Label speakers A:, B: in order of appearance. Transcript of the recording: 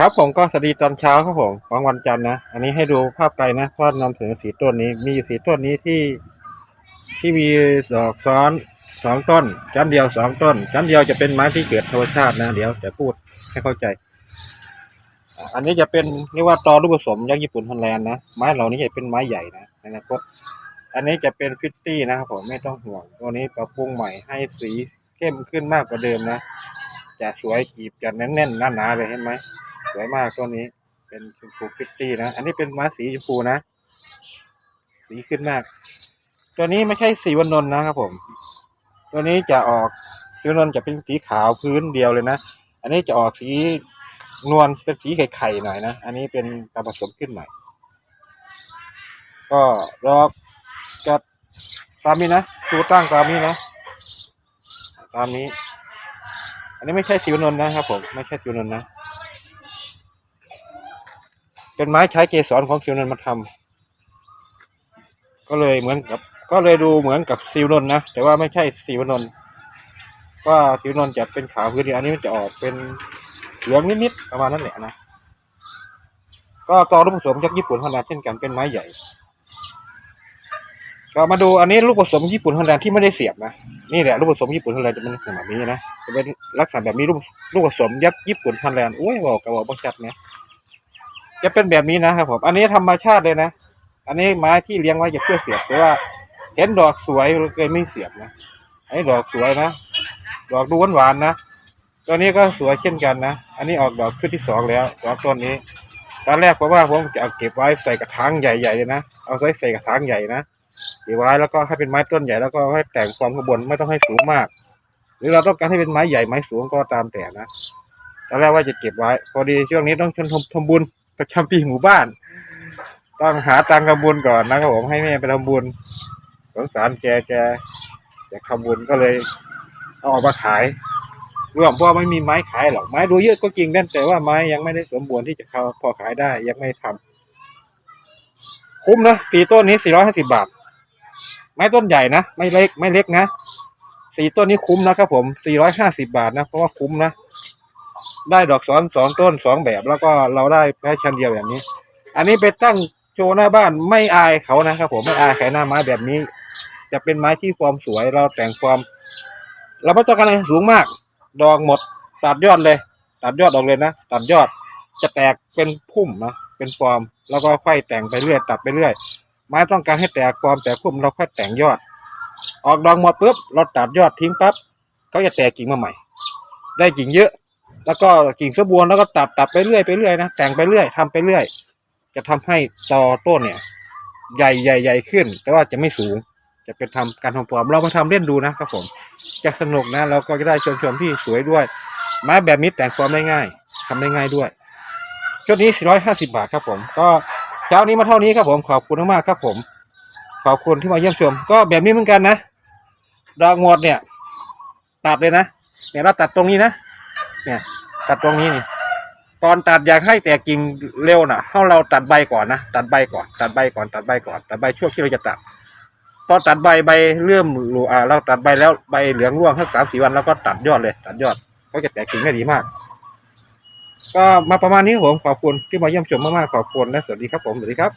A: ครับผมก็สวัสดีตอนเช้าครับผมของวันจันทร์นะ อันนี้ให้ดูภาพไกลนะเพรานำเสนอสีต้นนี้ มีอยู่สีต้นนี้ที่ ที่มีดอกซ้อนสองต้นชั้นเดียวสองต้นชั้นเดียวจะเป็นไม้ที่เกิดธรรมชาตินะเดี๋ยวจะพูดให้เข้าใจ อันนี้จะเป็นเรียกว่าตอรูปผสมยักษ์ญี่ปุ่นฮอลแลนด์นะไม้เหล่านี้จะเป็นไม้ใหญ่นะในอนาคตอันนี้จะเป็นฟิตตี้นะครับผมไม่ต้องห่วงตัวนี้ปรับปรุงใหม่ให้สีเข้มขึ้นมากกว่าเดิมนะจะสวยจีบจะแน่นๆหนาๆเลยเห็นไหม สวยมากตัวนี้ เป็นชมพูฟิตตี้นะ อันนี้เป็นไม้สีชมพูนะ สีขึ้นมาก ตัวนี้ไม่ใช่สีวันนนท์นะครับผม ตัวนี้จะออกสีวันนนท์จะเป็นสีขาวพื้นเดียวเลยนะ อันนี้จะออกสีนวลเป็นสีไข่ๆหน่อยนะ อันนี้เป็นการผสมขึ้นใหม่ ก็รอกจะตามนี้นะตัวตั้งตามนี้นะ ตามนี้ อันนี้ไม่ใช่สีวนนนท์นะครับผม ไม่ใช่สีวนน์นะ เป็นไม้ใช้เกสรของซิวนนมาทำก็เลยเหมือนกับ ก็เลยดูเหมือนกับซิวนน์นะแต่ว่าไม่ใช่ซิวนนท์ว่าซิวนนจะเป็นขาวพื้นเดียวอันนี้มันจะออกเป็นเหลืองนิดๆประมาณนั้นแหละนะก็ตอลูกผสมจากญี่ปุ่นฮอลแลนด์เช่นกันเป็นไม้ใหญ่ก็มาดูอันนี้ลูกผสมญี่ปุ่นฮอลแลนด์ที่ไม่ได้เสียบนะนี่แหละลูกผสมญี่ปุ่นฮอลแลนด์จะเป็นลักษณะแบบนี้นะจะเป็นลักษณะแบบนี้ลูกลูกผสมยักษ์ญี่ปุ่นฮอลแลนด์โอ้ยบอกกับบอกบังชัดนะ จะเป็นแบบนี้นะครับผมอันนี้ธรรมชาติเลยนะ อันนี้ไม้ที่เลี้ยงไว้จะเพื่อเสียบแต่ว่า เห็นดอกสวยเราเคยไม่เสียบนะไอ้ดอกสวยนะ ดอกดูหวานๆนะตัวนี้ก็สวยเช่นกันนะ อันนี้ออกดอกขึ้นที่สองแล้วสองต้นนี้ ตอนแรกเพราะว่าผมจะเอาเก็บไว้ใส่กระถางใหญ่ๆเลยนะเอาไว้ใส่กระถางใหญ่นะเก็บไว้แล้วก็ให้เป็นไม้ต้นใหญ่แล้วก็ให้แต่งความข้างบนไม่ต้องให้สูงมาก หรือเราต้องการให้เป็นไม้ใหญ่ไม้สูงก็ตามแต่นะตอนแรกว่าจะเก็บไว้ พอดีช่วงนี้ต้องชนทำทบุญ ประจำปีหมู่บ้าน ต้องหาตังค์ทำบุญก่อนนะครับผมให้แม่ไปทำบุญสงสารแกแกอยากทำบุญก็เลยเอาออกมาขายรวมเพราะว่าไม่มีไม้ขายหรอกไม้ดูเยอะก็จริงนั่นแต่ว่าไม้ยังไม่ได้สมบูรณ์ที่จะเขาพอขายได้ยังไม่ทำคุ้มนะสี่ต้นนี้สี่ร้อยห้าสิบาท ไม้ต้นใหญ่นะไม่เล็กไม่เล็กนะสี่ต้นนี้คุ้มนะครับผมสี่ร้อยห้าสิบาทนะเพราะว่าคุ้มนะ ได้ดอกซ้อนสองต้นสองแบบ แล้วก็เราได้แค่ชั้นเดียวอย่างนี้ อันนี้ไปตั้งโชว์หน้าบ้านไม่อายเขานะครับผมไม่อายใครหน้าไม้แบบนี้ จะเป็นไม้ที่ความสวยเราแต่งความ เราไม่ต้องการอะไรสูงมาก ดอกหมด ตัดยอดเลย ตัดยอดออกเลยนะตัดยอดจะแตกเป็นพุ่มนะเป็นฟอร์ม แล้วก็ค่อยแต่งไปเรื่อยตัดไปเรื่อย ไม้ต้องการให้แตกฟอร์มแตกพุ่มเราค่อยแต่งยอด ออกดอกหมดปุ๊บเราตัดยอดทิ้งปั๊บเขาจะแตกกิ่งมาใหม่ ได้กิ่งเยอะ แล้วก็กิ่งสบูรณ์แล้วก็ตัดตัดไปเรื่อยไปเรื่อยนะแต่งไปเรื่อยทำไปเรื่อย จะทำให้ตอต้นเนี่ย ใหญ่ใหญ่ใหญ่ขึ้น แต่ว่าจะไม่สูง จะเป็นทำการทำฟอร์มเรามาทำเล่นดูนะครับผมจะสนุกนะเราก็จะได้ชมชมที่สวยด้วย ไม้แบบนี้แต่งฟอร์มได้ง่ายทำได้ง่ายด้วยชุดนี้ 450 บาทครับผม ก็เช้านี้มาเท่านี้ครับผมขอบคุณมากครับผม ขอบคุณที่มาเยี่ยมชม ก็แบบนี้เหมือนกันนะดอกหมดเนี่ย ตัดเลยนะเนี่ยเราตัดตรงนี้นะ เนี่ย ตัดตรงนี้นี่ ตอนตัดอยากให้แต่กิ่งเร็วนะให้เราตัดใบก่อนนะตัดใบก่อน ตัดใบก่อนตัดใบก่อนตัดใบช่วงที่เราจะตัดพอตัดใบใบเริ่มหลูอ่าเราตัดใบแล้วใบเหลืองร่วงแค่สามสี่วันแล้วก็ตัดยอดเลย ตัดยอดเขาจะแตกกิ่งได้ดีมาก ก็มาประมาณนี้ครับผมขอบคุณที่มาเยี่ยมชมมากๆขอบคุณและสวัสดีครับผมสวัสดีครับ